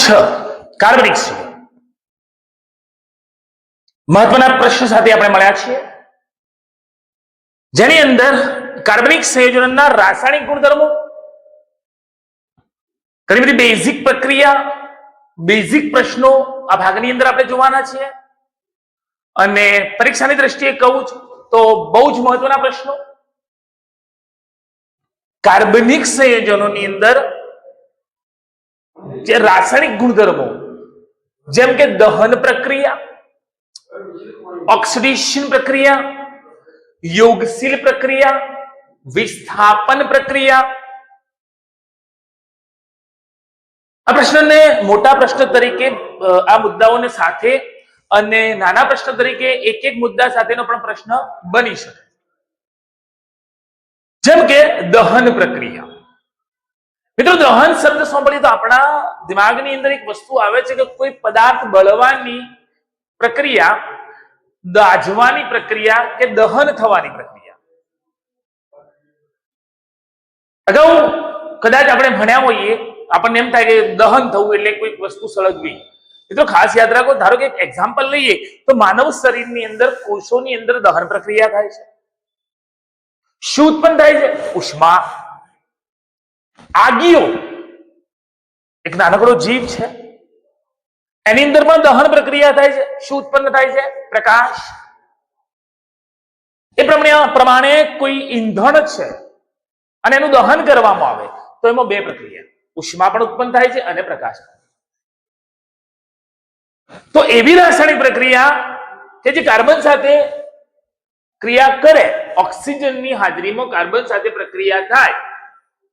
છ કાર્બનિક સંયોજન મહત્વના પ્રશ્ન સાથે આપણે મળ્યા છીએ. જેની અંદર કાર્બનિક સંયોજનના રાસાયણિક ગુણધર્મો, ઘણી બધી બેઝિક પ્રક્રિયા બેઝિક પ્રશ્નો આ ભાગની અંદર આપણે જોવાના છીએ. અને પરીક્ષાની દ્રષ્ટિએ કહું છું તો બહુ જ મહત્વના પ્રશ્નો. કાર્બનિક સંયોજનોની અંદર જે રાસાયણિક ગુણધર્મો, જેમ કે દહન પ્રક્રિયા ઓક્સિડેશન પ્રક્રિયા, યોગશીલ પ્રક્રિયા, વિસ્થાપન પ્રક્રિયા. આ પ્રશ્નને મોટા પ્રશ્ન તરીકે આ મુદ્દાઓને સાથે અને નાના પ્રશ્ન તરીકે એક એક મુદ્દા સાથેનો પણ પ્રશ્ન બની શકે. જેમ કે દહન પ્રક્રિયા. મિત્રો, દહન શબ્દ સાંભળીએ તો આપણા દિમાગની અંદર એક વસ્તુ આવે છે કે કોઈ પદાર્થ બળવાની પ્રક્રિયા, દાજવાની પ્રક્રિયા કે દહન થવાની પ્રક્રિયા. અગાઉ કદાચ આપણે ભણ્યા હોઈએ, આપણને એમ થાય કે દહન થવું એટલે કોઈક વસ્તુ સળગવી. મિત્રો, ખાસ યાદ રાખો, ધારો કે એક એક્ઝામ્પલ લઈએ, તો માનવ શરીરની અંદર કોષોની અંદર દહન પ્રક્રિયા થાય છે. શું ઉત્પન્ન થાય છે? ઉષ્મા. આગીઓ. એક નાનકડો જીવ છે. એની અંદર પણ દહન પ્રક્રિયા થાય છે, શું ઉત્પન્ન થાય છે? પ્રકાશ. એ પ્રમાણે પ્રમાણે કોઈ ઈંધણ છે અને એનું દહન કરવામાં આવે, તો એમાં બે પ્રક્રિયા. ઉષ્મા પણ ઉત્પન્ન થાય છે અને પ્રકાશ તો એવી રાસાયણિક પ્રક્રિયા કે જે કાર્બન સાથે ક્રિયા કરે, ઓક્સિજનની હાજરીમાં કાર્બન સાથે પ્રક્રિયા થાય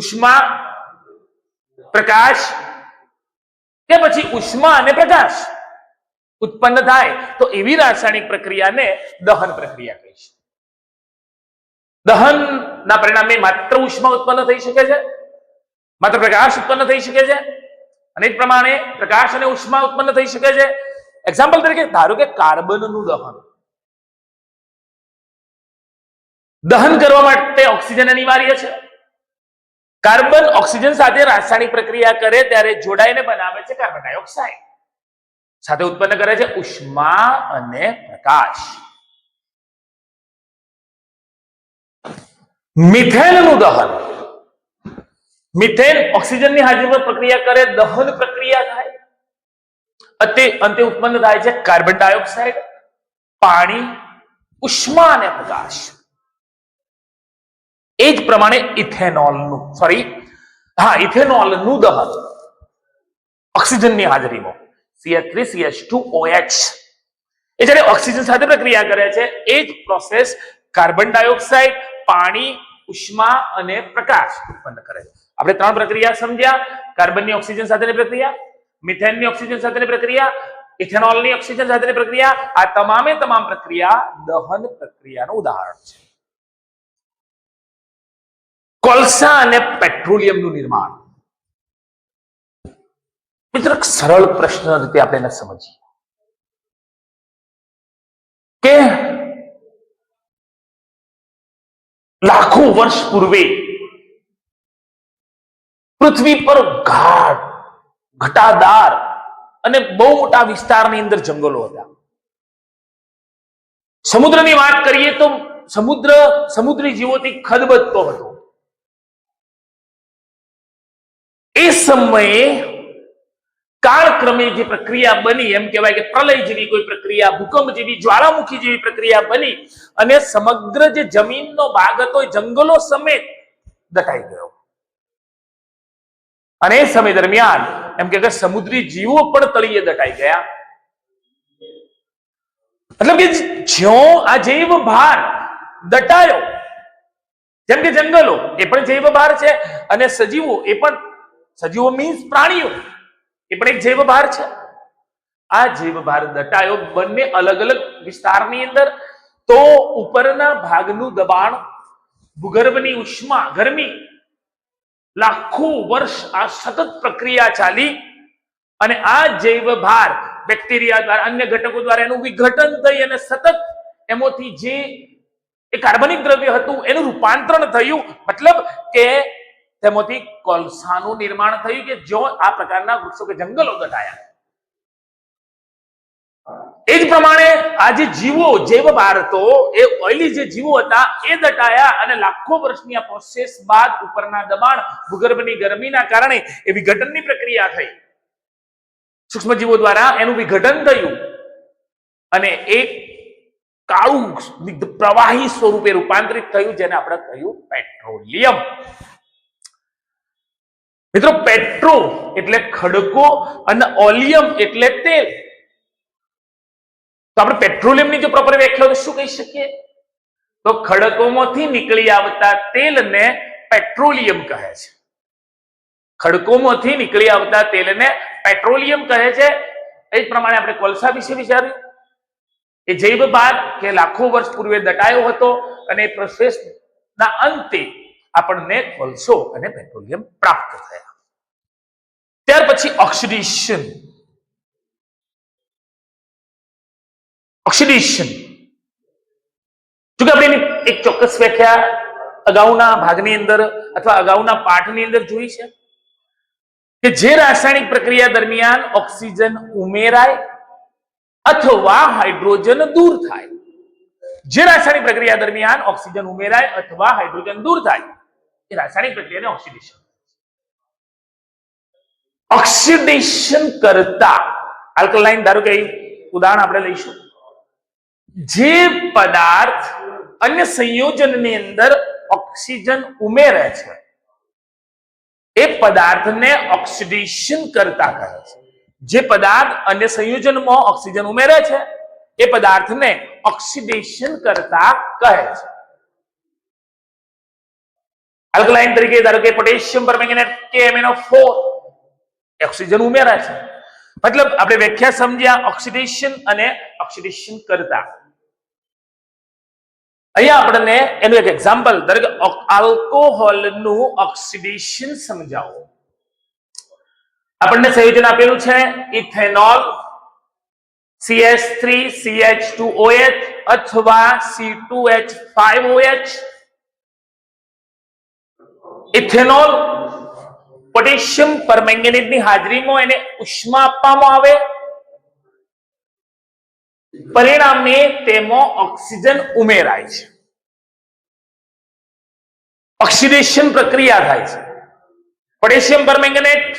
ઉષ્મા, પ્રકાશ કે પછી ઉષ્મા અને પ્રકાશ ઉત્પન્ન થાય, તો એવી રાસાયણિક પ્રક્રિયાને દહન પ્રક્રિયા કહીશું દહન ના પરિણામે માત્ર ઉષ્મા ઉત્પન્ન થઈ શકે છે, માત્ર પ્રકાશ ઉત્પન્ન થઈ શકે છે, અને એ પ્રમાણે પ્રકાશ અને ઉષ્મા ઉત્પન્ન થઈ શકે છે. એક્ઝામ્પલ તરીકે, ધારો કે કાર્બનનું દહન. દહન કરવા માટે ઓક્સિજન અનિવાર્ય છે. કાર્બન ઓક્સિજન સાથે રાસાયણિક પ્રક્રિયા કરે ત્યારે જોડાઈને બનાવે છે કાર્બન ડાયોક્સાઇડ. સાથે ઉત્પન્ન કરે છે ઉષ્મા અને પ્રકાશ. મિથેનનું દહન. મિથેન ઓક્સિજનની હાજરીમાં પ્રક્રિયા કરે, દહન પ્રક્રિયા થાય. અંતે અંતે ઉત્પન્ન થાય છે કાર્બન ડાયોક્સાઇડ, પાણી, ઉષ્મા અને પ્રકાશ. એ જ પ્રમાણે ઇથેનોલનું સોરી હા, ઇથેનોલનું દહન. ઓક્સિજનની હાજરીમાં. CH3 CH2OH એ જ્યારે ઓક્સિજન સાથે પ્રક્રિયા કરે છે, એ જ પ્રોસેસ કાર્બન ડાયોક્સાઇડ પાણી, ઉષ્મા અને પ્રકાશ ઉત્પન્ન કરે છે. આપણે ત્રણ પ્રક્રિયા સમજ્યા. કાર્બનની ઓક્સિજન સાથેની પ્રક્રિયા, મિથેનની ઓક્સિજન સાથેની પ્રક્રિયા, ઇથેનોલની ઓક્સિજન સાથેની પ્રક્રિયા. આ તમામે તમામ પ્રક્રિયા દહન પ્રક્રિયાનું ઉદાહરણ છે. કોલસા અને પેટ્રોલિયમનું નિર્માણ. મિત્ર સરળ પ્રશ્ન રીતે આપણે એને સમજીએ. કે લાખો વર્ષ પૂર્વે પૃથ્વી પર ઘાટ, ઘટાદાર અને બહુ મોટા વિસ્તારની અંદર જંગલો હતા. સમુદ્રની વાત કરીએ તો સમુદ્ર, સમુદ્રી જીવોથી ખદબદતો હતો. સમયે કાળક્રમે જે પ્રક્રિયા બની, એમ કહેવાય કે પ્રલય જેવી કોઈ પ્રક્રિયા, ભૂકંપ જેવી જ્વાળામુખી જેવી પ્રક્રિયા બની અને સમગ્ર જે જમીનનો ભાગ હતો, એ જંગલો સમેત દટાઈ ગયો. અને એ સમય દરમિયાન એમ કે સમુદ્રી જીવો પણ તળિયે દટાઈ ગયા. મતલબ કે જ્યો આ જૈવ ભાર દટાયો, જેમ કે જંગલો, એ પણ જૈવ ભાર છે અને સજીવો, એ પણ સજીવો મીન્સ પ્રાણીઓ. એ પણ એક જૈવ ભાર છે. આ જૈવભાર દટાયો બંને અલગ અલગ વિસ્તારની અંદર. તો ઉપરના ભાગનું દબાણ ભૂગર્ભની ઉષ્મા, ગરમી, લાખો વર્ષ આ સતત પ્રક્રિયા ચાલી અને આ જૈવ ભાર બેક્ટેરિયા દ્વારા, અન્ય ઘટકો દ્વારા એનું વિઘટન થઈ અને સતત એમાંથી જે કાર્બનિક દ્રવ્ય હતું, એનું રૂપાંતરણ થયું. મતલબ કે તેમાંથી કોલસાનું નિર્માણ થયું કે જો આ પ્રકારના વૃક્ષો કે જંગલો ઘટાયા એ જ પ્રમાણે આ જે જીવો, જૈવ ભારતો એ ઓઇલી જે જીવો હતા, એ દટાયા અને લાખો વર્ષની આ પ્રોસેસ બાદ ઉપરના દબાણ ભૂગર્ભની ગરમીના કારણે એ વિઘટનની પ્રક્રિયા થઈ. સૂક્ષ્મ જીવો દ્વારા એનું વિઘટન થયું અને એક કાળું પ્રવાહી સ્વરૂપે રૂપાંતરિત થયું, જેને આપણે કહ્યું પેટ્રોલિયમ. મિત્રો પેટ્રો એટલે ખડકો અને ઓલિયમ એટલે તેલ. તો આપણે પેટ્રોલિયમની જો પ્રોપર વ્યાખ્યા શું કહી શકીએ? તો ખડકોમાંથી નીકળી આવતા તેલને પેટ્રોલિયમ કહે છે. ખડકોમાંથી નીકળી આવતા તેલને પેટ્રોલિયમ કહે છે. એ જ પ્રમાણે આપણે કોલસા વિશે વિચાર્યું. એ જૈવ બાદ કે લાખો વર્ષ પૂર્વે દટાયો હતો અને એ પ્રોસેસના અંતે આપણને કોલસો અને પેટ્રોલિયમ પ્રાપ્ત થયા. ત્યાર પછી ઓક્સિડેશન. ઓક્સિડેશન. જો કે આપણે એની એક ચોક્કસ વ્યાખ્યા અગાઉના ભાગની અંદર અથવા અગાઉના પાઠની અંદર જોઈ છે કે જે રાસાયણિક પ્રક્રિયા દરમિયાન ઓક્સિજન ઉમેરાય અથવા હાઇડ્રોજન દૂર થાય. જે રાસાયણિક પ્રક્રિયા દરમિયાન ઓક્સિજન ઉમેરાય અથવા હાઇડ્રોજન દૂર થાય. એ રાસાયણિક પ્રક્રિયાને ઓક્સિડેશન ઓક્સિડેશન કરતા આલ્કલાઇન ધારો કે ઉદાહરણ આપણે લઈશું. જે પદાર્થ અન્ય સંયોજનની અંદર ઓક્સિજન ઉમેરે છે, એ પદાર્થને ઓક્સિડેશન કરતા કહે છે. જે પદાર્થ અન્ય સંયોજનમાં ઓક્સિજન ઉમેરે છે, એ પદાર્થને ઓક્સિડેશન કરતા કહે છે. આલ્કલાઇન તરીકે ધારો કે પોટેશિયમ પરમેંગેનેટ કે MnO4 ઓક્સિજન ઉમેરાય છે. મતલબ આપણે વ્યાખ્યા સમજ્યા ઓક્સિડેશન અને ઓક્સિડેશન કરતા. અહીંયા આપણને એનું એક એક્ઝામ્પલ ધારો કે આલ્કોહોલનું ઓક્સિડેશન સમજાવો. આપણને સંયોજન આપેલું છે ઇથેનોલ CH3 CH2OH અથવા C2H5OH ઇથેનોલ, પોટેશિયમ પરમેંગેનેટની હાજરીમાં એને ઉષ્મા આપવામાં આવે. પરિણામે તેમાં ઓક્સિજન ઉમેરાય છે. ઓક્સિડેશન પ્રક્રિયા થાય છે. પોટેશિયમ પરમેંગનેટ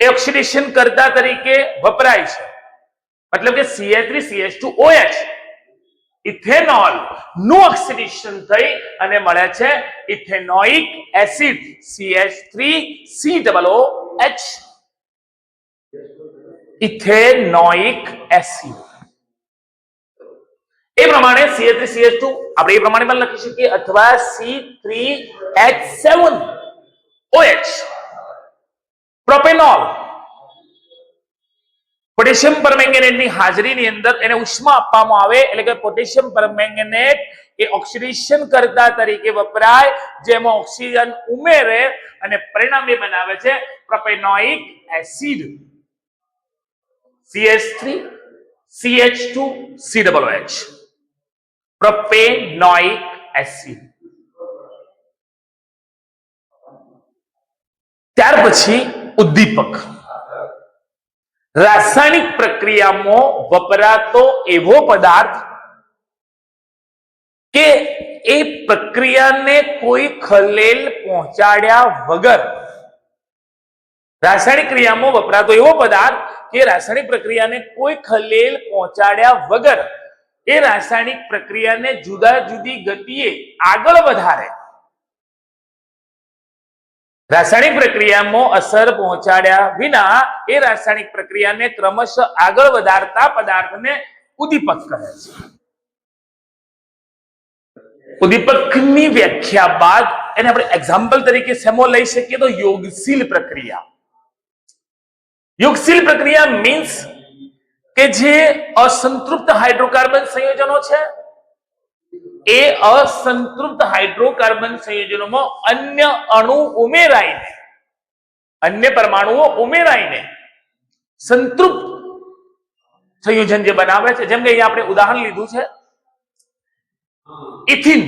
એ ઓક્સિડેશન કરતા તરીકે વપરાય છે. મતલબ કે CH3CH2OH ઇથેનોલ. નું ઓક્સિડેશન થઈ અને મળે છે ethanoic acid CH3COOH ethanoic acid. એ પ્રમાણે CH3CH2 આપણે એ પ્રમાણે પણ લખી શકીએ અથવા C3H7OH પ્રોપેનોલ. પોટેશિયમ પરમેંગેનેટની હાજરીની અંદર એને ઉષ્મા આપવામાં આવે, એટલે કે પોટેશિયમ પરમેંગેનેટ એ ઓક્સિડેશન કરતા તરીકે વપરાય, જેમાં ઓક્સિજન ઉમેરે અને પરિણામે બનાવે છે propanoic acid. CH3 CH2 COOH propanoic acid. ત્યાર પછી ઉદ્દીપક. રાસાયણિક પ્રક્રિયામાં વપરાતો એવો પદાર્થ કે એ પ્રક્રિયાને કોઈ ખલેલ પહોંચાડ્યા વગર રાસાયણિક ક્રિયામાં વપરાતો એવો પદાર્થ કે રાસાયણિક પ્રક્રિયાને કોઈ ખલેલ પહોંચાડ્યા વગર એ રાસાયણિક પ્રક્રિયાને જુદા જુદી ગતિએ આગળ વધારે. રાસાયણિક પ્રક્રિયામાં અસર પહોંચાડ્યા વિના એ રાસાયણિક પ્રક્રિયાને ક્રમશઃ આગળ વધારતા પદાર્થને ઉદ્દીપક કહે છે. ઉદ્દીપકની વ્યાખ્યા બાદ એને આપણે એક્ઝામ્પલ તરીકે સેમો લઈ શકીએ તો યોગશીલ પ્રક્રિયા. યોગશીલ પ્રક્રિયા મીન્સ કે જે અસંતૃપ્ત હાઇડ્રોકાર્બન સંયોજનો છે. એ અસંતૃપ્ત હાઇડ્રોકાર્બન સંયોજનોમાં અન્ય અણુ ઉમેરાઈને અન્ય પરમાણુઓ ઉમેરાઈને સંતૃપ્ત સંયોજન જે બનાવે છે, જેમ કે અહીંયા આપણે ઉદાહરણ લીધું છે, ઇથિન.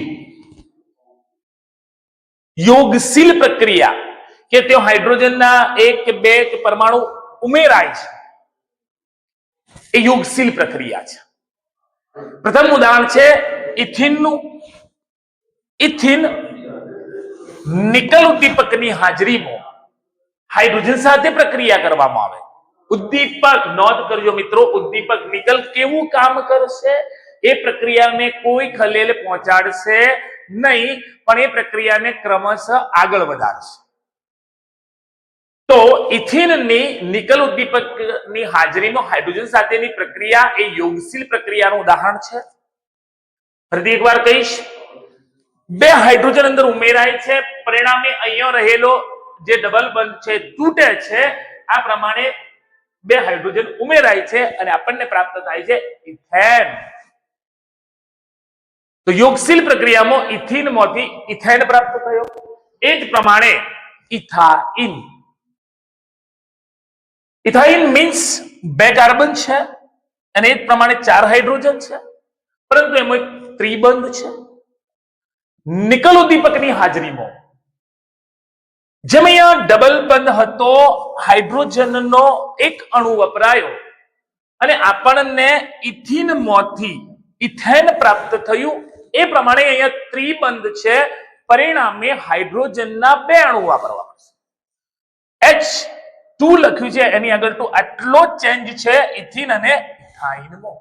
યોગશીલ પ્રક્રિયા કે તેઓ હાઇડ્રોજનના એક કે બે કે પરમાણુ ઉમેરાય છે. એ યોગશીલ પ્રક્રિયા છે. પ્રથમ ઉદાહરણ છે ઇથિનનું, ઇથિન નિકલ ઉદ્દીપકની હાજરીમાં હાઇડ્રોજન સાથે પ્રક્રિયા કરવામાં આવે. ઉદ્દીપક, નોંધ કરજો મિત્રો, ઉદ્દીપક નિકલ કેવું કામ કરશે? એ પ્રક્રિયાને કોઈ ખલેલ પહોંચાડશે નહીં, પણ એ પ્રક્રિયાને ક્રમશઃ આગળ વધારશે. તો ઇથિનની નિકલ ઉદ્દીપકની હાજરીમાં હાઇડ્રોજન સાથેની પ્રક્રિયા એ યોગશીલ પ્રક્રિયાનું ઉદાહરણ છે. ફરીથી એકવાર કહીશ. બે હાઇડ્રોજન અંદર ઉમેરાય છે. પરિણામે અહીંયા રહેલો જે ડબલ બંધ છે, તૂટે છે, આ પ્રમાણે બે હાઇડ્રોજન ઉમેરાય છે અને આપણને પ્રાપ્ત થાય છે ઇથેન. તો યોગશીલ પ્રક્રિયામાં ઇથિનમાંથી ઇથેન પ્રાપ્ત થયો. એ જ પ્રમાણે ઇથાઇન. ઇથાઇન મીન્સ બે કાર્બન છે અને એ જ પ્રમાણે ચાર હાઇડ્રોજન છે. પરંતુ એમાં ત્રિબંધ છે. નિકલ ઉદ્દીપકની હાજરીમાં. જેમ અહીંયા ડબલ બંધ હતો હાઇડ્રોજનનો એક અણુ વપરાયો અને આપણને ઇથિનમાંથી ઇથેન પ્રાપ્ત થયું. એ પ્રમાણે અહીંયા ત્રિબંધ છે, પરિણામે હાઇડ્રોજનના બે અણુ વાપરવા પડશે એચ ટુ લખ્યું છે, એની આગળ તો આટલો ચેન્જ છે ઇથિન અને ઇથાઇનમાં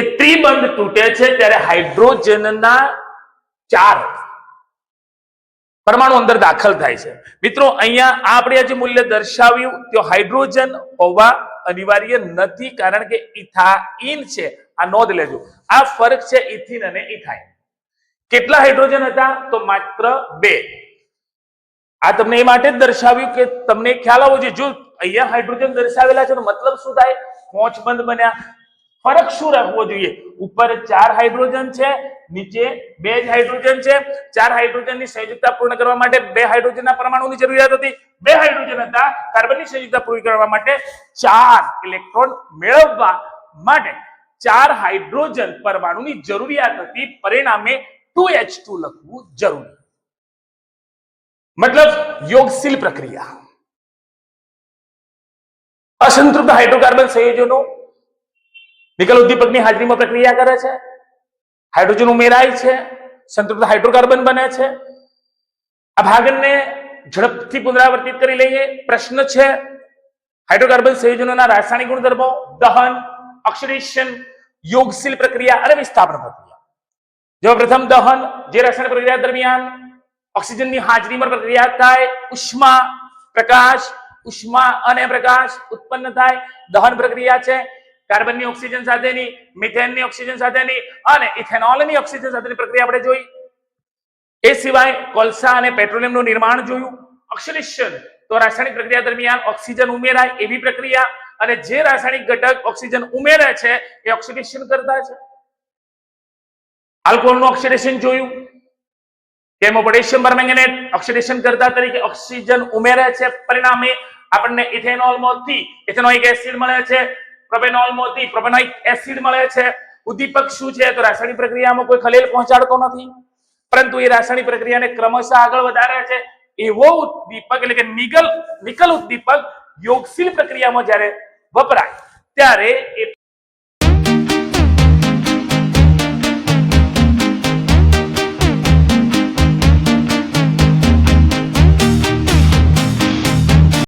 એ ત્રિબંધ તૂટે છે ત્યારે હાઇડ્રોજનના ચાર પરમાણુ અંદર દાખલ થાય છે. મિત્રો, અહીંયા આ આપણે જે મૂલ્ય દર્શાવ્યું, તે હાઇડ્રોજન હોવા અનિવાર્ય નથી, કારણ કે ઇથાઇન છે. આ નોંધ લેજો. આ ફરક છે ઇથિન અને ઇથાઇન. કેટલા હાઇડ્રોજન હતા? તો માત્ર બે. આ તમને એ માટે જ દર્શાવ્યું કે તમને ખ્યાલ આવો જોઈએ, જો અહીંયા હાઇડ્રોજન દર્શાવેલા છે મતલબ શું થાય? પોંચબંધ બન્યા. ફરક શું રાખવો જોઈએ? ઉપર ચાર હાઇડ્રોજન છે, નીચે બે જ હાઇડ્રોજન છે. ચાર હાઇડ્રોજનની સંયુક્તતા પૂર્ણ કરવા માટે બે હાઇડ્રોજનના પરમાણુની જરૂરિયાત હતી. બે હાઇડ્રોજન હતા, કાર્બનની સંયુક્તતા પૂરી કરવા માટે ચાર ઇલેક્ટ્રોન મેળવવા માટે ચાર હાઇડ્રોજન પરમાણુની જરૂરિયાત હતી. પરિણામે ટુ એચ ટુ લખવું જરૂરી. મતલબ યોગશીલ પ્રક્રિયા. અસંતૃપ્ત હાઇડ્રોકાર્બન સંયોજનો નિકલ ઉદ્દીપકની હાજરીમાં પ્રક્રિયા કરે છે. હાઇડ્રોજન ઉમેરાય છે. સંતૃપ્ત હાઇડ્રોકાર્બન બને છે. આ ભાગને ઝડપથી પુનરાવર્તિત કરી લઈએ. પ્રશ્ન છે, હાઇડ્રોકાર્બન સંયોજનોના રાસાયણિક ગુણધર્મો, દહન ઓક્સિડેશન યોગશીલ પ્રક્રિયા અને વિસ્થાપન પ્રક્રિયા. જેમાં પ્રથમ દહન જે રાસાયણિક પ્રક્રિયા દરમિયાન ઓક્સિજનની હાજરીમાં પ્રક્રિયા થાય, ઉષ્મા, પ્રકાશ, ઉષ્મા અને પ્રકાશ ઉત્પન્ન થાય. દહન પ્રક્રિયા છે કાર્બનની ઓક્સિજન સાથેની, મિથેનની ઓક્સિજન સાથેની અને ઇથેનોલની ઓક્સિજન સાથેની પ્રક્રિયા આપણે જોઈ. એ સિવાય કોલસા અને પેટ્રોલિયમનું નિર્માણ જોયું. ઓક્સિડેશન તો રાસાયણિક પ્રક્રિયા દરમિયાન ઓક્સિજન ઉમેરાય એવી પ્રક્રિયા અને જે રાસાયણિક ઘટક ઓક્સિજન ઉમેરે છે એ ઓક્સિડેશન કરતા છે. આલ્કોહોલનું ઓક્સિડેશન જોયું. કેમો પોટેશિયમ પરમેંગેનેટ ઓક્સિડેશન કરતા તરીકે ઓક્સિજન ઉમેરે છે. પરિણામે આપણને ઇથેનોલમાંથી ઇથેનોઇક એસિડ મળે છે. પ્રોપેનોલમાંથી પ્રોપેનોઇક એસિડ મળે છે. ઉદ્દીપક શું છે? તો રાસાયણિક પ્રક્રિયામાં કોઈ ખલેલ પહોંચાડતો નથી. પરંતુ એ રાસાયણિક પ્રક્રિયાને ક્રમશઃ આગળ વધારે છે. એવો ઉદ્દીપક એટલે કે નિકલ નિકલ ઉદ્દીપક યોગશીલ પ્રક્રિયામાં જ્યારે વપરાય, ત્યારે એ